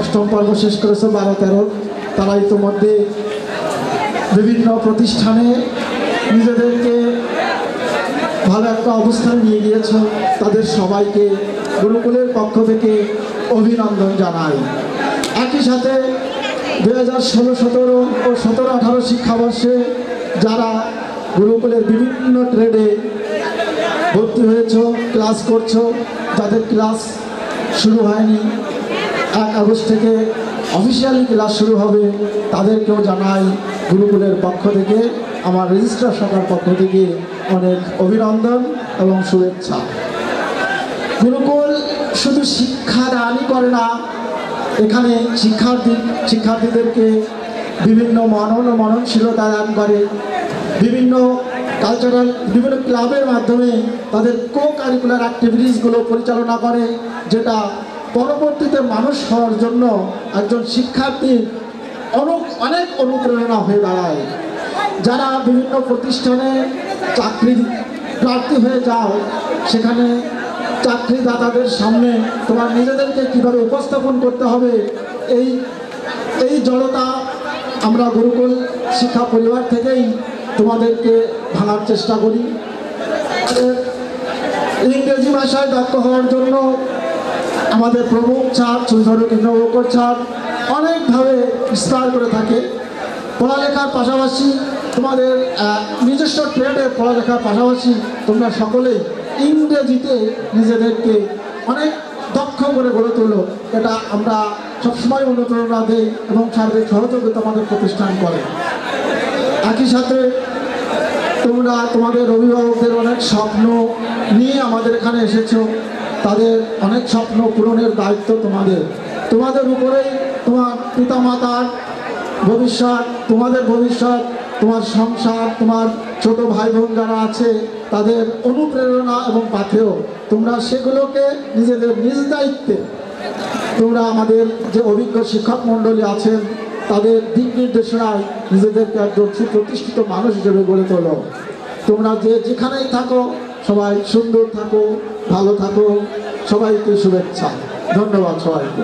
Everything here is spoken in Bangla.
অষ্টম পর্ব শেষ করেছে বারো তেরো। তারা ইতিমধ্যে বিভিন্ন প্রতিষ্ঠানে নিজেদেরকে ভালো একটা অবস্থান নিয়ে গিয়েছ। তাদের সবাইকে গুরুকুলের পক্ষ থেকে অভিনন্দন জানাই। একই সাথে দু হাজার ষোলো, সতেরো ও সতেরো, আঠারো শিক্ষাবর্ষে যারা গুরুকুলের বিভিন্ন ট্রেডে ভর্তি হয়েছ, ক্লাস করছ, যাদের ক্লাস শুরু হয়নি এক আগস্ট থেকে অফিসিয়ালি ক্লাস শুরু হবে, তাদেরকেও জানাই গুরুকুলের পক্ষ থেকে, আমার রেজিস্ট্রার শাখার পক্ষ থেকে অনেক অভিনন্দন এবং শুভেচ্ছা। গুরুকুল শুধু শিক্ষা দানই করে না, এখানে শিক্ষার্থী শিক্ষার্থীদেরকে বিভিন্ন মনন ও মননশীলতা দান করে। বিভিন্ন কালচারাল বিভিন্ন ক্লাবের মাধ্যমে তাদের কো কারিকুলার অ্যাক্টিভিটিসগুলো পরিচালনা করে, যেটা পরবর্তীতে মানুষ হওয়ার জন্য একজন শিক্ষার্থীর অনেক অনেক অনুপ্রেরণা হয়ে দাঁড়ায়। যারা বিভিন্ন প্রতিষ্ঠানে চাকরি প্রার্থী হয়ে যাও, সেখানে চাকরিদাতাদের সামনে তোমার নিজেদেরকে কীভাবে উপস্থাপন করতে হবে, এই এই জড়তা আমরা গুরুকুল শিক্ষা পরিবার থেকেই তোমাদেরকে ভাঙার চেষ্টা করি। ইংরেজি ভাষায় দক্ষ হওয়ার জন্য আমাদের প্রমুখ ছাড় চুলধরু কিন্দ্রবকর ছাড় অনেকভাবে বিস্তার করে থাকে। পড়ালেখার পাশাপাশি তোমাদের নিজস্ব ট্রেডে পড়ালেখার পাশাপাশি তোমরা সকলেই ইংরেজিতে নিজেদেরকে অনেক দক্ষ করে গড়ে তোলো। এটা আমরা সবসময় অনুপ্রেরণা দিই এবং সার্বিক সহযোগিতা আমাদের প্রতিষ্ঠান করে। একই সাথে তোমরা তোমাদের অভিভাবকদের অনেক স্বপ্ন নিয়ে আমাদের এখানে এসেছ। তাদের অনেক স্বপ্ন পূরণের দায়িত্ব তোমাদের। তোমাদের উপরেই তোমার পিতামাতার ভবিষ্যৎ, তোমাদের ভবিষ্যৎ, তোমার সংসার, তোমার ছোট ভাই বোন যারা আছে, তাদের অনুপ্রেরণা এবং পাথেও তোমরা সেগুলোকে নিজেদের নিজ দায়িত্বে। তোমরা আমাদের যে অভিজ্ঞ শিক্ষক মণ্ডলী আছেন, তাদের দিক নির্দেশনায় নিজেদেরকে একজন সুপ্রতিষ্ঠিত মানুষ হিসেবে গড়ে তোলো। তোমরা যে যেখানেই থাকো সবাই সুন্দর থাকো ভালো থাকো সবাইকে শুভেচ্ছা। ধন্যবাদ সবাইকে।